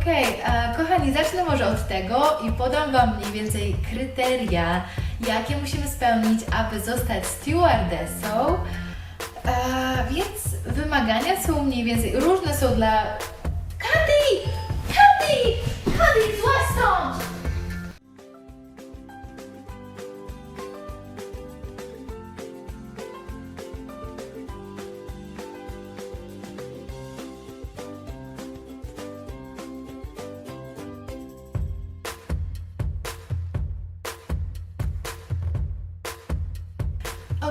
Okej, e, kochani, zacznę może od tego i podam Wam mniej więcej kryteria, jakie musimy spełnić, aby zostać stewardessą. E, więc wymagania są mniej więcej różne są dla.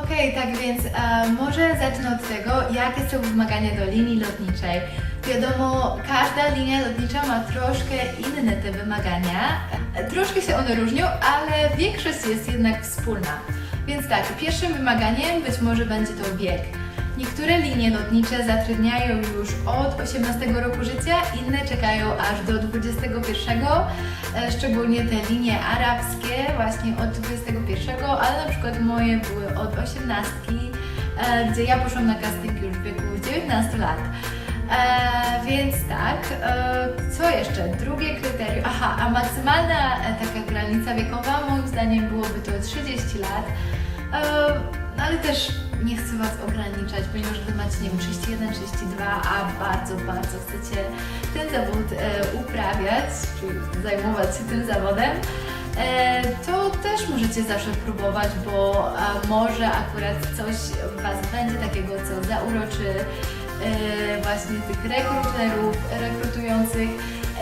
Okej, tak więc e, może zacznę od tego, jakie są wymagania do linii lotniczej. Wiadomo, każda linia lotnicza ma troszkę inne te wymagania. Troszkę się one różnią, ale większość jest jednak wspólna. Więc tak, pierwszym wymaganiem być może będzie to wiek. Niektóre linie lotnicze zatrudniają już od 18 roku życia, inne czekają aż do 21, e, szczególnie te linie arabskie właśnie od 21, ale na przykład moje były od 18, e, gdzie ja poszłam na casting już w wieku 19 lat. E, więc tak, e, co jeszcze? Drugie kryterium, aha, a maksymalna e, taka granica wiekowa moim zdaniem byłoby to 30 lat, e, no ale też nie chcę Was ograniczać, ponieważ Wy macie, nie wiem, 31, 32, a bardzo, bardzo chcecie ten zawód e, uprawiać, czy zajmować się tym zawodem, e, to też możecie zawsze próbować, bo może akurat coś w Was będzie takiego, co zauroczy e, właśnie tych rekruterów, rekrutujących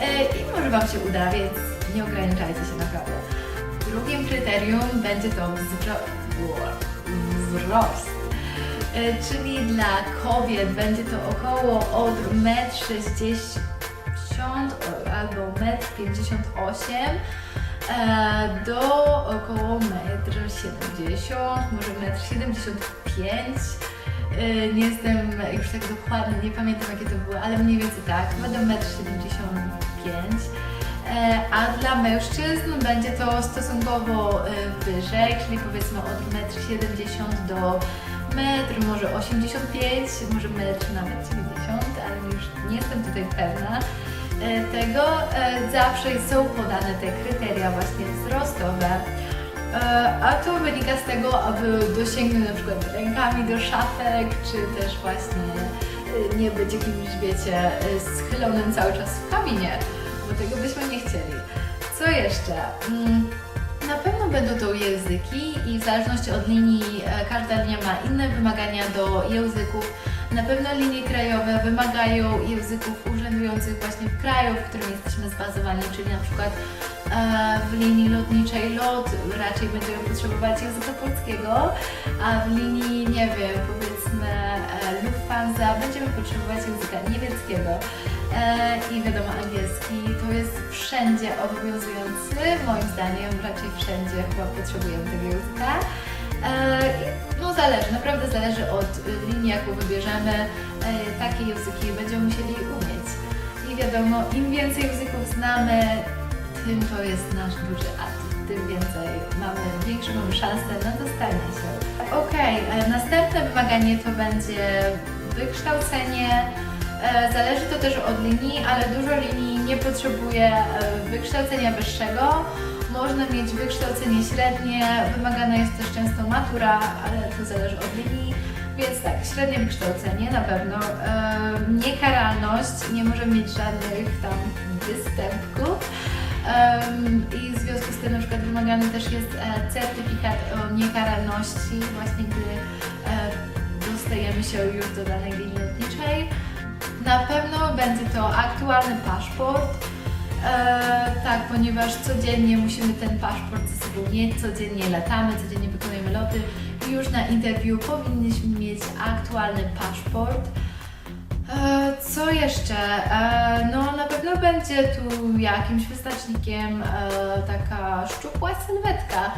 e, i może Wam się uda, więc nie ograniczajcie się naprawdę. Drugim kryterium będzie to wzro- wzrost. E, Czyli dla kobiet będzie to około od 1,60 m albo 1,58 m do około 1,70 m, może 1,75 m. E, Nie jestem już tak dokładnie, nie pamiętam jakie to były, ale mniej więcej tak, do 1,75 m. E, A dla mężczyzn będzie to stosunkowo e, wyżej, czyli powiedzmy od 1,70 m do metr, może 85, może metr nawet 90, ale już nie jestem tutaj pewna e, tego. Zawsze są podane te kryteria właśnie wzrostowe. A to wynika z tego, aby dosięgnąć na przykład rękami do szafek, czy też właśnie nie być jakimś, wiecie, schylonym cały czas w kabinie, bo tego byśmy nie chcieli. Co jeszcze? Mm, na pewno będą to języki i w zależności od linii, e, każda linia ma inne wymagania do języków. Na pewno linie krajowe wymagają języków urzędujących właśnie w kraju, w którym jesteśmy zbazowani, czyli na przykład e, w linii lotniczej LOT raczej będziemy potrzebować języka polskiego, a w linii, nie wiem, powiedzmy e, Lufthansa będziemy potrzebować języka niemieckiego. E, I wiadomo, angielski to jest wszędzie obowiązujący, moim zdaniem raczej wszędzie chyba potrzebujemy tego języka. E, no zależy, naprawdę zależy od linii, jaką wybierzemy, e, takie języki będziemy musieli umieć. I wiadomo, im więcej języków znamy, tym to jest nasz duży atut, tym więcej mamy, większą mamy szansę na dostanie się. Okej, e, następne wymaganie to będzie wykształcenie. E, Zależy to też od linii, ale dużo linii nie potrzebuje e, wykształcenia wyższego. Można mieć wykształcenie średnie, wymagana jest też często matura, ale to zależy od linii. Więc tak, średnie wykształcenie na pewno. E, Niekaralność, nie możemy mieć żadnych tam występków. I w związku z tym na przykład wymagany też jest certyfikat o niekaralności, właśnie gdy dostajemy się już do danej linii lotniczej. Na pewno będzie to aktualny paszport. E, tak, ponieważ codziennie musimy ten paszport ze sobą mieć, codziennie latamy, codziennie wykonujemy loty już na interwiu powinniśmy mieć aktualny paszport. E, co jeszcze? E, no na pewno będzie tu jakimś wyznacznikiem e, taka szczupła sylwetka.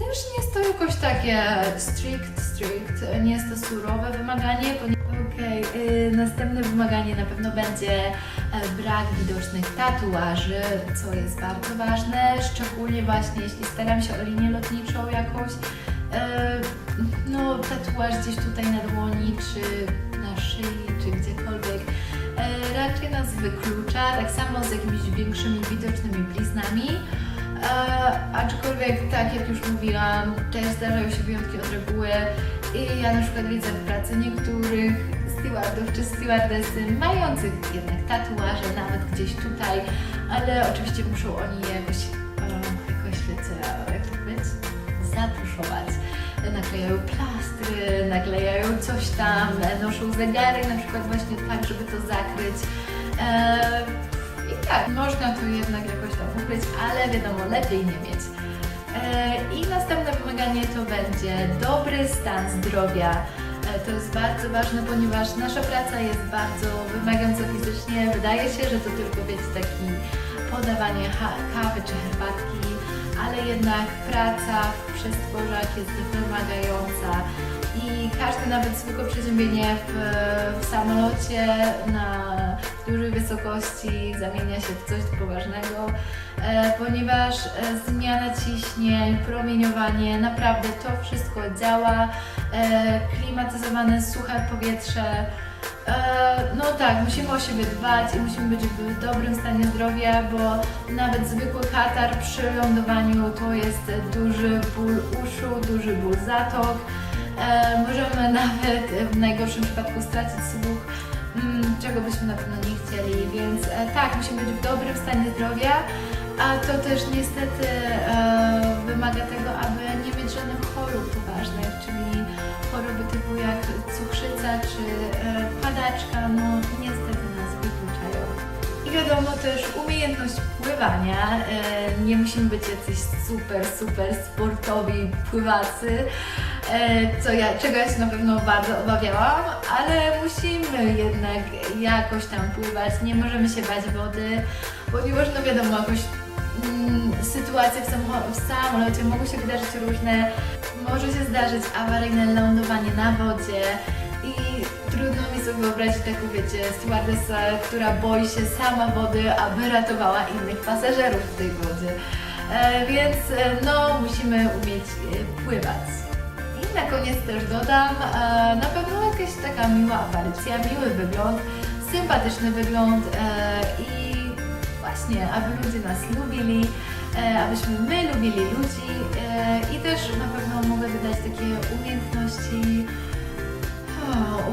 Też nie jest to jakoś takie strict, strict, nie jest to surowe wymaganie. ponieważ- Okej, y, następne wymaganie na pewno będzie e, brak widocznych tatuaży, co jest bardzo ważne, szczególnie właśnie jeśli staram się o linię lotniczą jakąś. E, no, tatuaż gdzieś tutaj na dłoni, czy na szyi, czy gdziekolwiek. E, raczej nas wyklucza, tak samo z jakimiś większymi widocznymi bliznami. E, aczkolwiek, tak jak już mówiłam, też zdarzają się wyjątki od reguły i ja na przykład widzę w pracy niektórych stewardów czy stewardessy mających jednak tatuaże nawet gdzieś tutaj, ale oczywiście muszą oni jakoś, e, jakoś wiecie, jak to powiedzieć, zatuszować. Naklejają plastry, naklejają coś tam, noszą zegarek na przykład właśnie tak, żeby to zakryć. E, I tak, można to jednak jakoś tam ukryć, ale wiadomo, lepiej nie mieć. E, I następne wymaganie to będzie dobry stan zdrowia. E, To jest bardzo ważne, ponieważ nasza praca jest bardzo wymagająca fizycznie. Wydaje się, że to tylko wiecie, taki podawanie kawy czy herbatki, ale jednak praca w przestworzach jest wymagająca i każde nawet zwykłe przeziębienie w, w samolocie na dużej wysokości zamienia się w coś poważnego, e, ponieważ e, zmiana ciśnień, promieniowanie, naprawdę to wszystko działa, e, klimatyzowane, suche powietrze. No tak, musimy o siebie dbać i musimy być w dobrym stanie zdrowia, bo nawet zwykły katar przy lądowaniu to jest duży ból uszu, duży ból zatok. E, możemy nawet w najgorszym przypadku stracić słuch, mm, czego byśmy na pewno nie chcieli, więc e, tak, musimy być w dobrym stanie zdrowia, a to też niestety e, wymaga tego, aby nie mieć żadnych chorób poważnych, czyli choroby typu jak cukrzyca czy padaczka, no. I wiadomo też umiejętność pływania. E, nie musimy być jacyś super, super sportowi pływacy, e, co ja, czego ja się na pewno bardzo obawiałam, ale musimy jednak jakoś tam pływać. Nie możemy się bać wody, ponieważ no wiadomo, jakoś mm, sytuacje w, samocho- w samolocie mogą się wydarzyć różne. Może się zdarzyć awaryjne lądowanie na wodzie trudno mi sobie wyobrazić taką, wiecie, stewardessę, która boi się sama wody, aby ratowała innych pasażerów w tej wodzie. E, więc e, no, musimy umieć e, pływać. I na koniec też dodam, na pewno jakaś taka miła aparycja, miły wygląd, sympatyczny wygląd i właśnie, aby ludzie nas lubili, abyśmy my lubili ludzi i też na pewno mogę dodać takie umiejętności,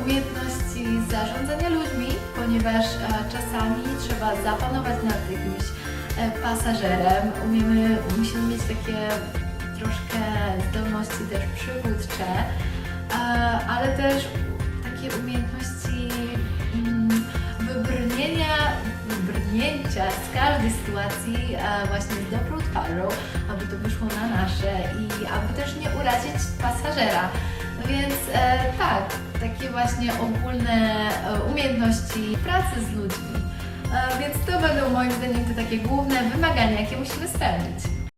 umiejętności zarządzania ludźmi, ponieważ e, czasami trzeba zapanować nad jakimś e, pasażerem, umiemy, musimy mieć takie troszkę zdolności też przywódcze, e, ale też takie umiejętności mm, wybrnienia, wybrnięcia z każdej sytuacji właśnie z dobrą twarzą, aby to wyszło na nasze i aby też nie urazić pasażera. No więc tak, takie właśnie ogólne e, umiejętności pracy z ludźmi. E, więc to będą moim zdaniem te takie główne wymagania, jakie musimy spełnić.